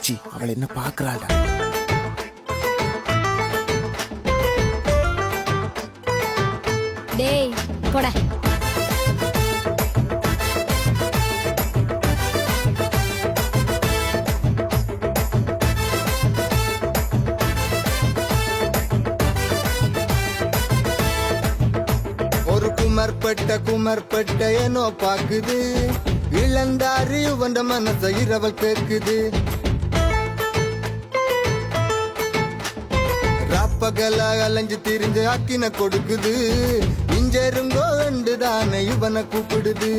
மச்சி அவள் என்ன பாக்குறாள் டேய் போட. ஒரு குமர்பட்ட குமர்பட்ட ಏನೋ பாக்குது இளந்தாரி உவண்ட மனச இரவல் கேக்குது பகலா அலைஞ்சு திரிஞ்சு அக்கின கொடுக்குது. இஞ்சருங்கோ ரெண்டு தானே இவனை கூப்பிடுது.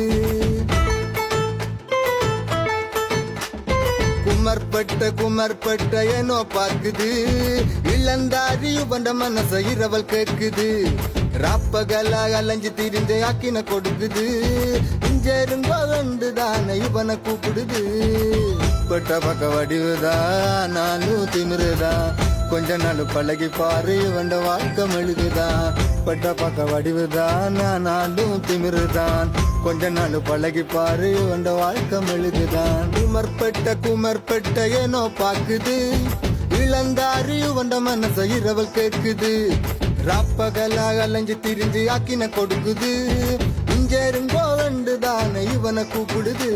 குமர்பட்ட குமர்பட்ட ஏனோ பார்க்குது. இளந்தாரி உவண்ட மனச இரவல் கேக்குது ராப்பகலா அலைஞ்சு திரிஞ்சு அக்கின கொடுக்குது. இஞ்சருங்கோ ரெண்டு தானே இவனை கூப்பிடுது. பட்ட பக்க வடிவுதா நானும் திமிருதா. கொஞ்ச நாள் பழகி பாரு வண்ட வாழ்க்கை மெழுகுதான் பட்ட பக்க வடிவுதான் நானும் திமிருதான். கொஞ்ச நாள் பழகி பாரு வண்ட வாழ்க்கை மெழுகுதான் குமர்பட்ட குமர்பட்ட ஏனோ பாக்குது இளந்தாரி வண்ட மனச இரவல் கேக்குது ராப்பகலாக அலைஞ்சு திரிஞ்சு ஆக்கின கொடுக்குது. இஞ்சருங்கோ ரெண்டு தானே இவனை கூப்பிடுது.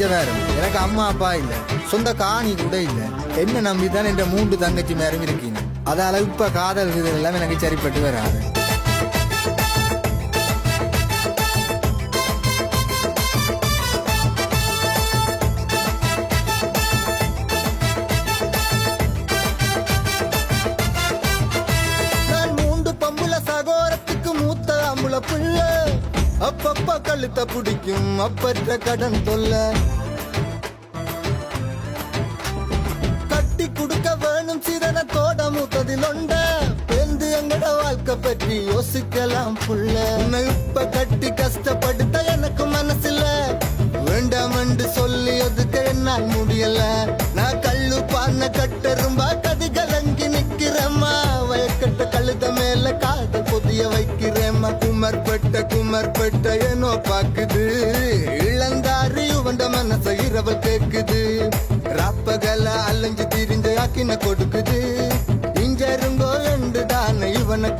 இங்க எனக்கு அம்மா அப்பா இல்ல. சொந்த காணி கூட இல்ல. என்ன நம்பி தான் என்ற மூன்று தங்கச்சி மேரம் இருக்கீங்க அதால இப்ப காதல் இது எல்லாம் எனக்கு சரிப்பட்டு வராது. நான் பம்புல சகோரத்துக்கு மூத்த அம்புல புள்ள. அப்பப்ப கழுத்த பிடிக்கும் அப்பற்ற கடன் தொல்ல. கட்டி கொடுக்க வேணும் சிதனத்தோட மூத்ததில் ஒண்ட. பெந்து எங்கட வாழ்க்கை பற்றி யோசிக்கலாம் புள்ள. உன்னை இப்ப கட்டி கஷ்டப்படுத்த எனக்கு மனசில்ல. வேண்டாம் என்று சொல்லி ஒதுக்க என்னால் முடியல. குமர்பட்ட குமர்பட்ட பாக்குது இளந்தாரி உவண்ட மனச இரவல் கேக்குது ராப்பகல அலைஞ்சு திரிஞ்சு ஆக்கின கொடுக்குது. இஞ்சருங்கோ ரெண்டு தானே இவனை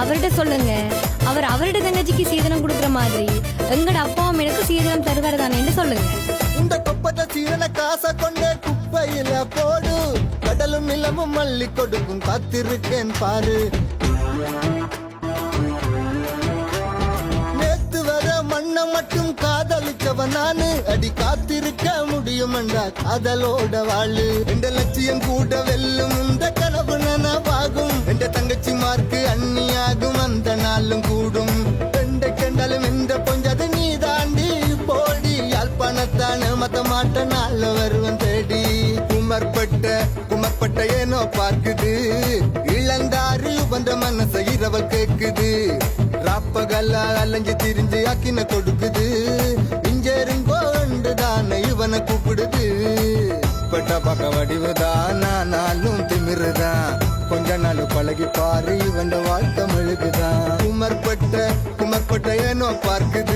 அவர்கிட்ட சொல்லுங்க. அவர் அவருடைய தங்கச்சிக்கு சீதனம் கொடுக்குற மாதிரி எங்கட அப்பா அம்மைக்கு சீதனம் தருவாரு தானேன்னு சொல்லுங்க. இந்த குப்பத்தை சீதன காசை கொண்டே குப்பையில போடு. கடலும் நிலமும் மல்லி கொடுக்கும் காத்திருக்கேன் பாரு. நேத்து வர மண்ணை மட்டும் காதலிச்சவன் நானு. அடி காத்திருக்க முடியுமண்டா காதலோட வாழு. எந்த லட்சியம் கூட வெல்லும் இந்த கனவு நனவாகும். எந்த தங்கச்சி மார்க்கு அண்ணி யாழ்ப்பாணத்தான மத்த மாட்ட நாள்ல வருவன் தேடி குமர்பட்ட குமர்பட்ட ஏனோ பார்க்குது. இளந்தாரி வந்த மனச இரவல் கேக்குது. ராப்பகல்ல அலைஞ்சு திரிஞ்சு அக்கின கொடுக்குது. இஞ்சேரும் ரெண்டு தானே இவனை கூப்பிடுது. பட்ட பக்க வடிவுதான் நானும் திமிருதான் கொஞ்ச நாள் பழகி பாரு இவன் வாழ்க்கை மெழுகுதான் குமர்பட்ட குமர்பட்ட ஏனோ பார்க்குது.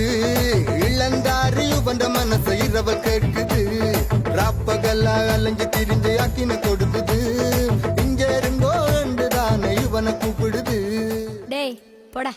ராப்பகல்ல அலைஞ்சு திரிஞ்சு அக்கின கொடுக்குது இங்கே இருங்கோ ரெண்டு தானே இவனை கூப்பிடுது. டேய் போட.